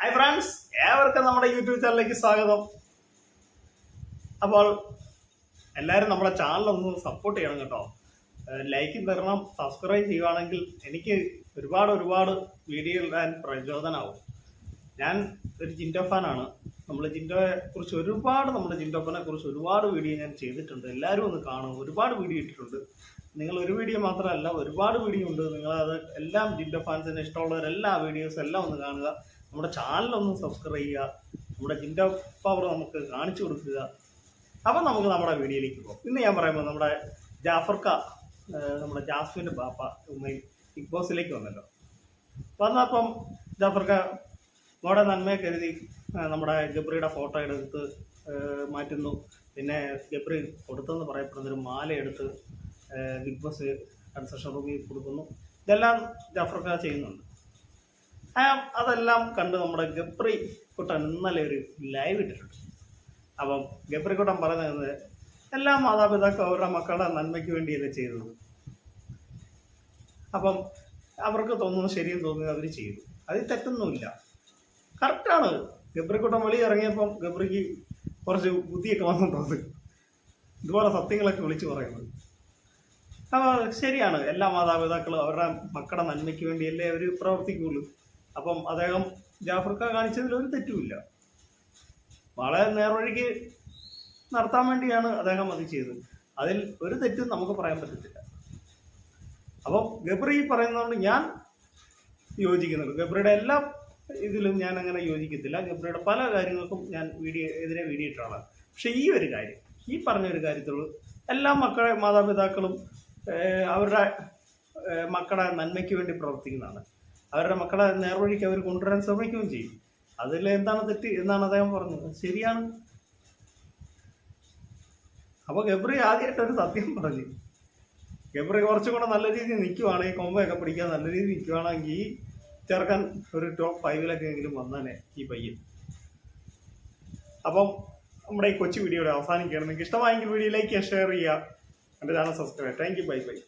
Hi friends ഏവർക്കും നമ്മുടെ YouTube ചാനലിലേക്ക് സ്വാഗതം. അപ്പോൾ എല്ലാവരും നമ്മുടെ ചാനൽ ഒന്ന് സപ്പോർട്ട് ചെയ്യണം കേട്ടോ. ലൈക്കും തരണം സബ്സ്ക്രൈബ് ചെയ്യുകയാണെങ്കിൽ എനിക്ക് ഒരുപാട് ഒരുപാട് വീഡിയോ ഇടാൻ പ്രചോദനമാവും ഞാൻ ഒരു ജിൻഡോ ഫാനാണ്. നമ്മൾ ജിൻഡോയെ കുറിച്ച് ഒരുപാട് നമ്മുടെ ജിൻഡോപ്പനെ കുറിച്ച് ഒരുപാട് വീഡിയോ ഞാൻ ചെയ്തിട്ടുണ്ട്. എല്ലാവരും ഒന്ന് കാണും. ഒരുപാട് വീഡിയോ ഇട്ടിട്ടുണ്ട്. നിങ്ങൾ ഒരു വീഡിയോ മാത്രമല്ല ഒരുപാട് വീഡിയോ ഉണ്ട്. നിങ്ങളത് എല്ലാം ജിൻഡോ ഫാൻസിന് ഇഷ്ടമുള്ളവരെല്ലാം വീഡിയോസ് എല്ലാം ഒന്ന് കാണുക. നമ്മുടെ ചാനലൊന്ന് സബ്സ്ക്രൈബ് ചെയ്യുക. നമ്മുടെ ചിന്ത പവർ നമുക്ക് കാണിച്ചു കൊടുക്കുക. അപ്പം നമുക്ക് നമ്മുടെ വീഡിയോയിലേക്ക് പോകാം. ഇന്ന് ഞാൻ പറയുമ്പോൾ നമ്മുടെ ജാഫർക്ക നമ്മുടെ ജാസ്മിന്റെ ബാപ്പ ഉമ്മയും ബിഗ് ബോസിലേക്ക് വന്നല്ലോ. വന്നപ്പം ജാഫർക്ക മോടെ നന്മയെ കരുതി നമ്മുടെ ഗബ്രിയുടെ ഫോട്ടോ എടുത്ത് മാറ്റുന്നു. പിന്നെ ഗബ്രി കൊടുത്തെന്ന് പറയപ്പെടുന്നൊരു മാല എടുത്ത് ബിഗ് ബോസ് കൺസ്ട്രക്ഷൻ റൂമിൽ കൊടുക്കുന്നു. ഇതെല്ലാം ജാഫർക്ക ചെയ്യുന്നുണ്ട്. അതെല്ലാം കണ്ട് നമ്മുടെ ഗബ്രി കുട്ടൻ ഇന്നലെ ഒരു ലൈവ് ഇട്ടിട്ടുണ്ട്. അപ്പം ഗബ്രി കുട്ടൻ പറയുന്നത് എല്ലാ മാതാപിതാക്കളും അവരുടെ മക്കളുടെ നന്മയ്ക്ക് വേണ്ടിയല്ലേ ചെയ്തത്. അപ്പം അവർക്ക് തോന്നുന്നു ശരിയെന്ന് തോന്നുന്നത് അവർ ചെയ്തു. അതിൽ തെറ്റൊന്നുമില്ല. കറക്റ്റാണ് ഗബ്രിക്കുട്ടൻ വെളി ഇറങ്ങിയപ്പം ഗബ്രിക്ക് കുറച്ച് ബുദ്ധിയൊക്കെ വന്നിട്ടുണ്ട് ഇതുപോലെ സത്യങ്ങളൊക്കെ വിളിച്ചു പറയുന്നത്. അപ്പോൾ ശരിയാണ്. എല്ലാ മാതാപിതാക്കളും അവരുടെ മക്കളുടെ നന്മയ്ക്ക് വേണ്ടിയല്ലേ അവർ പ്രവർത്തിക്കുകയുള്ളൂ. അപ്പം അദ്ദേഹം ജാഫർക്ക കാണിച്ചതിൽ ഒരു തെറ്റുമില്ല. വളരെ നേർവഴിക്ക് നടത്താൻ വേണ്ടിയാണ് അദ്ദേഹം അത് ചെയ്തത്. അതിൽ ഒരു തെറ്റും നമുക്ക് പറയാൻ പറ്റത്തില്ല. അപ്പം ഗബ്രി പറയുന്നതുകൊണ്ട് ഞാൻ യോജിക്കുന്നുണ്ട് ഗബ്രിയുടെ എല്ലാ ഇതിലും ഞാൻ അങ്ങനെ യോജിക്കത്തില്ല. ഗബ്രിയുടെ പല കാര്യങ്ങൾക്കും ഞാൻ വീഡിയോ എതിരെ വീഡിയോ പക്ഷേ ഈ ഒരു കാര്യം ഈ പറഞ്ഞ ഒരു കാര്യത്തിലുള്ളൂ എല്ലാ മക്കളെ മാതാപിതാക്കളും അവരുടെ മക്കളെ നന്മയ്ക്ക് വേണ്ടി പ്രവർത്തിക്കുന്നതാണ്. അവരുടെ മക്കളെ നേർവഴിക്ക് അവർ കൊണ്ടുവരാൻ ശ്രമിക്കുകയും ചെയ്യും. അതിൽ എന്താണ് തെറ്റ് എന്നാണ് അദ്ദേഹം പറഞ്ഞത്. ശരിയാണ്. അപ്പോൾ ഗബ്രി ആദ്യമായിട്ട് ഒരു സത്യം പറഞ്ഞു. ഗബ്രി കുറച്ചും കൂടെ നല്ല രീതിയിൽ നിൽക്കുവാണെങ്കിൽ കൊമ്പയൊക്കെ പിടിക്കാൻ നല്ല രീതിയിൽ നിൽക്കുവാണെങ്കിൽ ചെറുക്കൻ ഒരു ടോപ്പ് ഫൈവിലൊക്കെ എങ്കിലും വന്നാനെ ഈ പയ്യൻ. അപ്പം നമ്മുടെ ഈ കൊച്ചു വീഡിയോയുടെ അവസാനിക്കുകയാണ് നിങ്ങൾക്ക് ഇഷ്ടമായെങ്കിൽ വീഡിയോ ലൈക്ക് ഷെയർ ചെയ്യുക. എന്റെ channel subscribe thank you bye bye